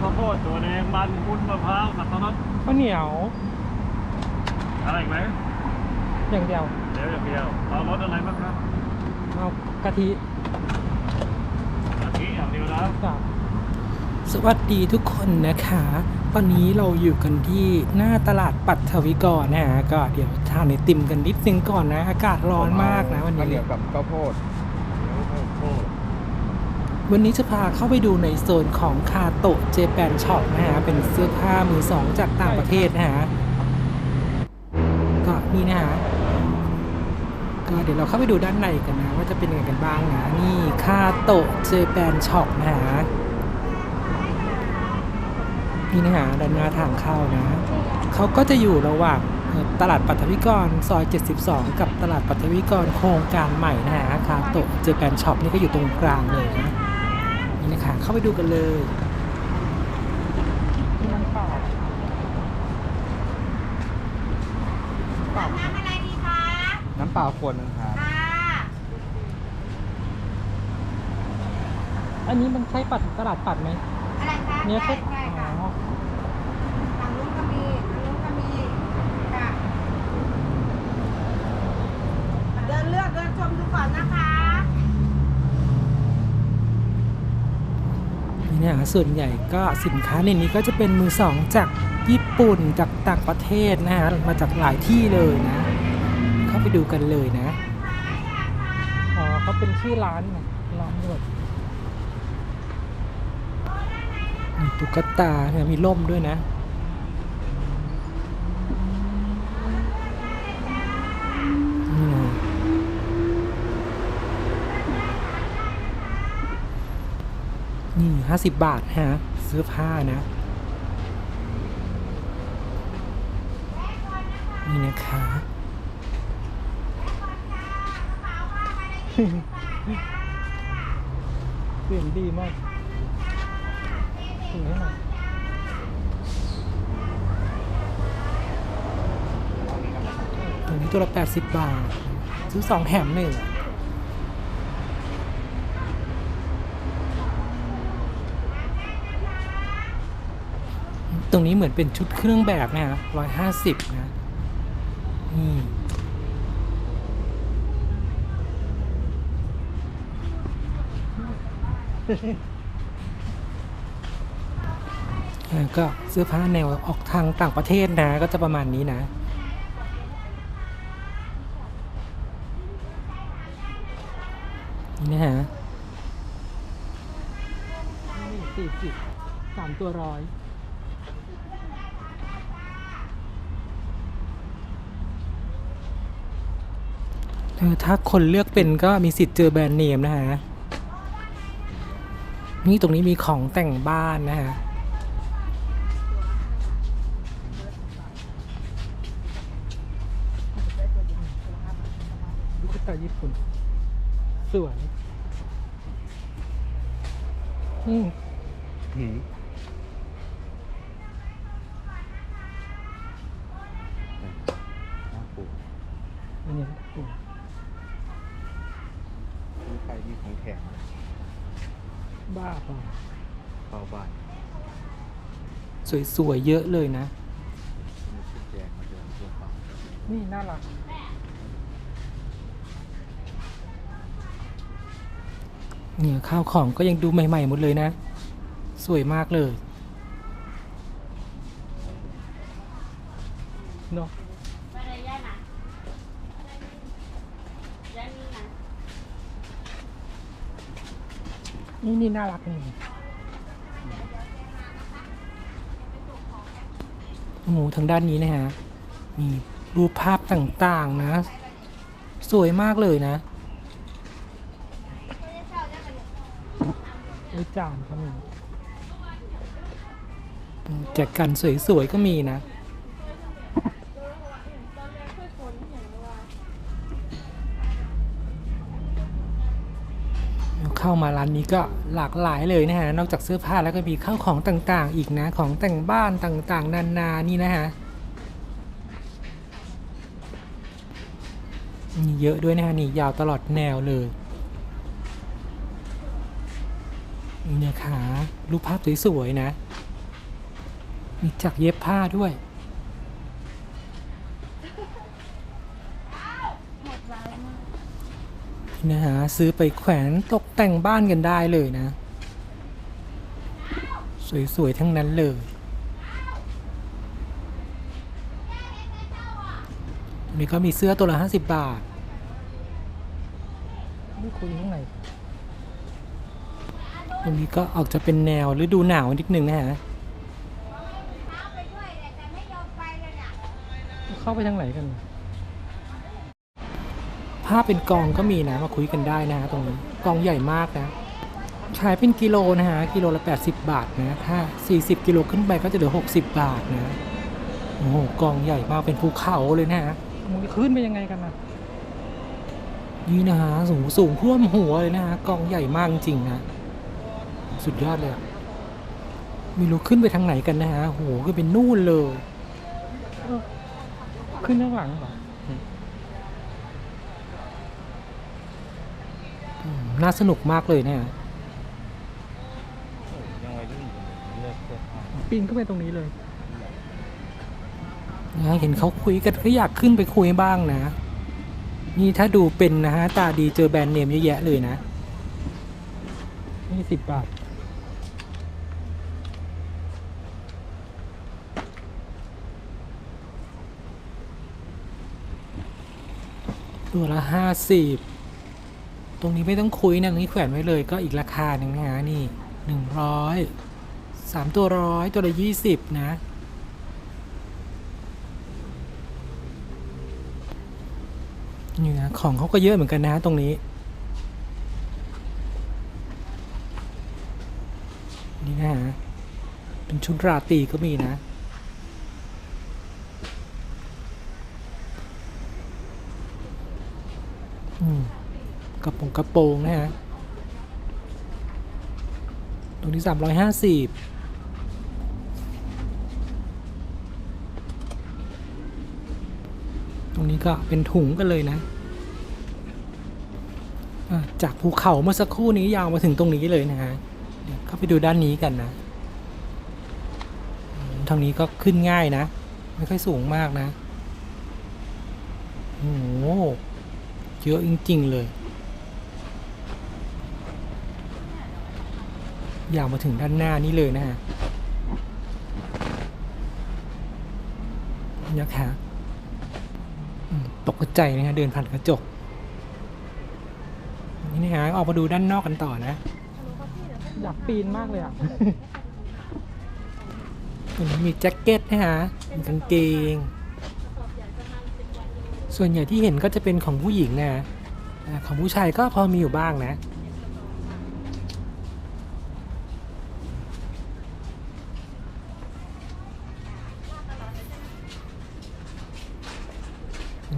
ข้าวโพดตัวแดงมันวุ้นมะพร้าวสับปะรดข้าวเหนียว อะไรอีกไหมอย่างเดียวเดี๋ยวอย่างเดียวเอารสอะไรบ้างครับเอากะทิอันนี้อย่างเดียวแล้วกับสวัสดีทุกคนนะคะ ตอนนี้เราอยู่กันที่หน้าตลาดปัทวิกรนะฮะก็เดี๋ยวทานไอติมกันนิดนึงก่อนนะ อากาศร้อนมากนะวันข้าวเหนีนี้ยวกับข้าวโพดข้าวโพด วันนี้จะพาเข้าไปดูในโซนของคาโตะเจแปนช็อปนะฮะ เป็นเสื้อผ้ามือสองจากต่างประเทศนะฮะ ก็นี่นะฮะ ก็เดี๋ยวเราเข้าไปดูด้านในกันนะ ว่าจะเป็นยังไงกันบ้างนะ นี่คาโตะเจแปนช็อปนะฮะ นี่นะฮะด้านหน้าทางเข้านะ เขาก็จะอยู่ระหว่างตลาดปัทวิกรซอย 72 กับตลาดปัทวิกรโครงการใหม่นะฮะคาโตะเจแปนช็อปนี่ก็อยู่ตรงกลางเลยนะ นี่นะคะ เข้าไปดูกันเลยนี่มันเปล่าเปล่าน้ำอะไรดีคะ น้ำเปล่าขวดหนึงครับค่ะอันนี้มันใช่ปัดตลาดปัดไหมอะไรคะเนี่ยใช่ใช่ใช่ค่ะอ๋อฝั่งนู้นก็มีฝั่งนู้นก็มีค่ะเดินเลือกเดินชมดูก่อนนะคะ เนี่ยส่วนใหญ่ก็สินค้าในนี้ก็จะเป็นมือสองจากญี่ปุ่นจากต่างประเทศนะฮะมาจากหลายที่เลยนะ เข้าไปดูกันเลยนะอ๋อเขาเป็นชื่อร้านไงร้านหมดมีตุ๊กตาเนี่ยมีร่มด้วยนะ นี่ไงนี่ ห้าสิบบาทฮะเสื้อผ้านะ นี่นะคะเสียงดีมากถือให้หน่อยตัวนี้ตัวละ 80 บาท ซื้อสองแถมหนึ่ง ตรงนี้เหมือนเป็นชุดเครื่องแบบนะฮะร้อยห้าสิบนะนี่ก็เสื้อผ้าแนวออกทางต่างประเทศนะ ก็จะประมาณนี้นะ นี่นะฮะสี่สิบสามตัวร้อยเออ ถ้าคนเลือกเป็นก็มีสิทธิ์เจอแบรนด์เนมนะฮะ นี่ตรงนี้มีของแต่งบ้านนะฮะ ลูกตาญี่ปุ่น สวยอืม หืมน้ำปู อันนี้สวย มีไข่มีของแข็ง บ้าเปล่าเปล่าบ้านสวยๆเยอะเลยนะ มีชุดแดงมาเดินตัวเปล่านี่น่ารัก เนี่ยข้าวของก็ยังดูใหม่ๆหมดเลยนะ สวยมากเลยเนาะอะไรย่า นี่นี่น่ารักนี่โอ้โหทางด้านนี้นะฮะ มีรูปภาพต่างๆนะ สวยมากเลยนะไอจานก็มีแจกกันสวยๆก็มีนะ มาร้านนี้ก็หลากหลายเลยนะฮะ นอกจากเสื้อผ้าแล้วก็มีข้าวของต่างๆ อีกนะ ของแต่งบ้านต่างๆ นานานี่นะฮะนี่เยอะด้วยนะฮะนี่ยาวตลอดแนวเลยนี่นะคะรูปภาพสวยๆนะ มีจักรเย็บผ้าด้วย นะฮะ ซื้อไปแขวนตกแต่งบ้านกันได้เลยนะ สวย ๆ ทั้งนั้นเลยนนี้ก็มีเสื้อตัวละห้าสิบบาทไม่คุยข้างในตรงนี้ก็ออกจะเป็นแนวฤดูหนาวนิดนึงนะฮะเข้าไปทางไหนกัน ผ้าเป็นกองก็มีนะมาคุยกันได้นะฮะตรงนี้กองใหญ่มากนะขายเป็นกิโลนะฮะกิโลละ 80 บาทนะถ้า 40 กิโลขึ้นไปก็จะเหลือ 60 บาทนะโอ้โหกองใหญ่มากเป็นภูเขาเลยนะฮะมันขึ้นไปยังไงกันนะนี่นะฮะสูงสูงท่วมหัวเลยนะฮะกองใหญ่มากจริงๆนะสุดยอดเลยอะไม่รู้ขึ้นไปทางไหนกันนะฮะโหก็เป็นนู่นเลยเออขึ้นข้างหลังเหรออืม น่าสนุกมากเลยนะฮะยังไงก็มีเลือกเสื้อผ้าปีนขึ้นไปตรงนี้เลยนะเห็นเขาคุยกันก็อยากขึ้นไปคุยบ้างนะ นี่ถ้าดูเป็นนะฮะ ตาดีเจอแบรนด์เนมเยอะแยะเลยนะนี่สิบบาท ตัวละห้าสิบ ตรงนี้ไม่ต้องคุยนะตรงนี้แขวนไว้เลยก็อีกราคาหนึ่งนะฮะนี่หนึ่งร้อยสามตัวร้อยตัวละยี่สิบนะนี่นะของเขาก็เยอะเหมือนกันนะตรงนี้ นี่นะฮะเป็นชุดราตรีก็มีนะอืม กระโปรงกระโปรงนะฮะตรงนี้สามร้อยห้าสิบตรงนี้ก็เป็นถุงกันเลยนะ จากภูเขาเมื่อสักครู่นี้ยาวมาถึงตรงนี้เลยนะฮะ เดี๋ยวเข้าไปดูด้านนี้กันนะ ทางนี้ก็ขึ้นง่ายนะ ไม่ค่อยสูงมากนะ โอ้โห เยอะจริง ๆ เลย ยาวมาถึงด้านหน้านี่เลยนะฮะนะคะอืมตกใจนะฮะเดินผ่านกระจก นี่นะฮะออกมาดูด้านนอกกันต่อนะ อยากปีนมากเลยอะตัวนี้มีแจ็คเก็ตนะฮะมีกางเกง ส่วนใหญ่ที่เห็นก็จะเป็นของผู้หญิงนะอ่าของผู้ชายก็พอมีอยู่บ้างนะ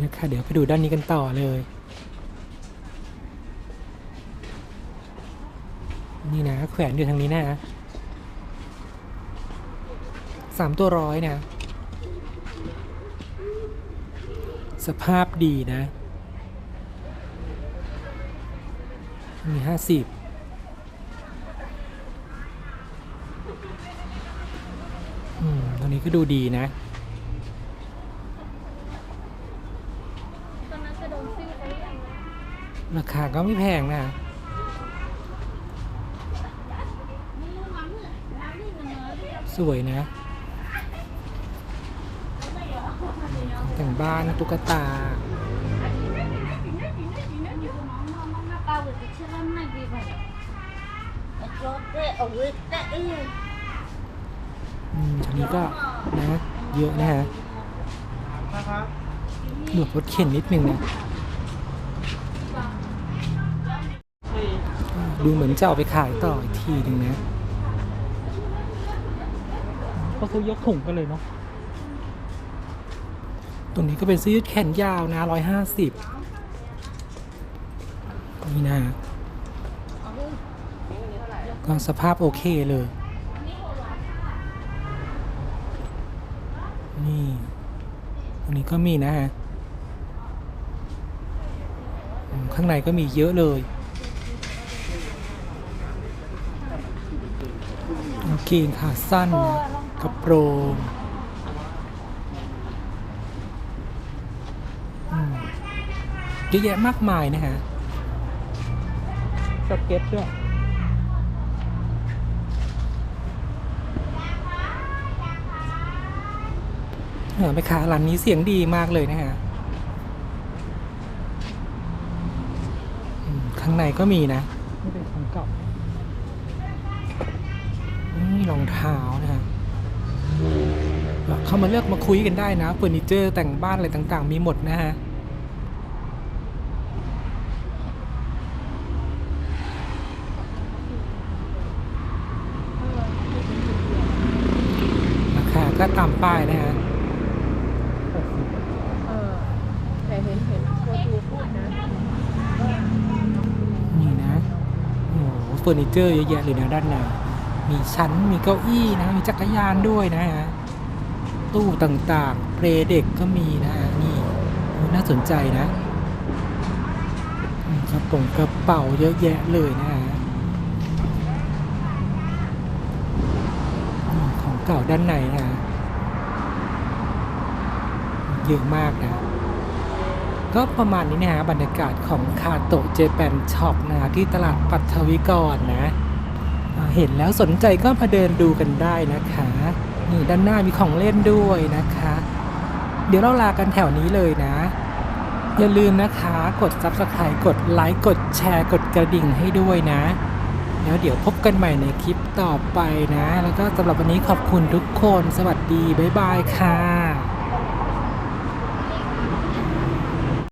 นะคะเดี๋ยวไปดูด้านนี้กันต่อเลย นี่นะแขวนอยู่ทางนี้นะสามตัวร้อยนะ สภาพดีนะ มีห้าสิบอืมตัวนี้ก็ดูดีนะ ราคาก็ไม่แพงนะสวยนะของแต่งบ้านตุ๊กตา อืมทีนี้ก็นะ เยอะนะฮะหลบรถเข็นนิดนึงนะอ่า ดูเหมือนจะเอาไปขายต่ออีกทีหนึ่งนะก็เขายกถุงกันเลยเนาะตรงนี้ก็เป็นเสื้อยืดแขนยาวนะร้อยห้าสิบนี่นะก็สภาพโอเคเลย นี่ตรงนี้ก็มีนะฮะอืมข้างในก็มีเยอะเลย โอ เคเกงขาสั้นนะกระโปรงอืมเยอะแยะมากมายนะฮะสเก็ตด้วยเออแม่ค้าร้านนี้เสียงดีมากเลยนะฮะอืมข้างในก็มีนะนี่เป็นของเก่านี่ รองเท้านะฮะเข้ามาเลือกมาคุยกันได้นะเฟอร์นิเจอร์แต่งบ้านอะไรต่างๆ มีหมดนะฮะราคาก็ตามป้ายนะฮะแต่เห็นเห็นดูพูดนะนี่นะโอ้โหเฟอร์นิเจอร์เยอะแยะเลยนะด้านใน มีชั้นมีเก้าอี้นะ มีจักรยานด้วยนะฮะตู้ต่างๆเปรเด็กก็มีนะฮะนี่น่าสนใจนะกระป๋องกระเป๋าเยอะแยะเลยนะฮะของเก่าด้านในนะฮะเยอะมากนะ ก็ประมาณนี้นะฮะบรรยากาศของคาโตะเจแปนช็อปนะที่ตลาดปัทวิกรนะ เห็นแล้วสนใจก็มาเดินดูกันได้นะคะ นี่ด้านหน้ามีของเล่นด้วยนะคะ เดี๋ยวเราลากันแถวนี้เลยนะ อย่าลืมนะคะ กด Subscribe กดไลค์กดแชร์กดกระดิ่งให้ด้วยนะ แล้วเดี๋ยวพบกันใหม่ในคลิปต่อไปนะ แล้วก็สำหรับวันนี้ขอบคุณทุกคน สวัสดี บ๊ายบายค่ะ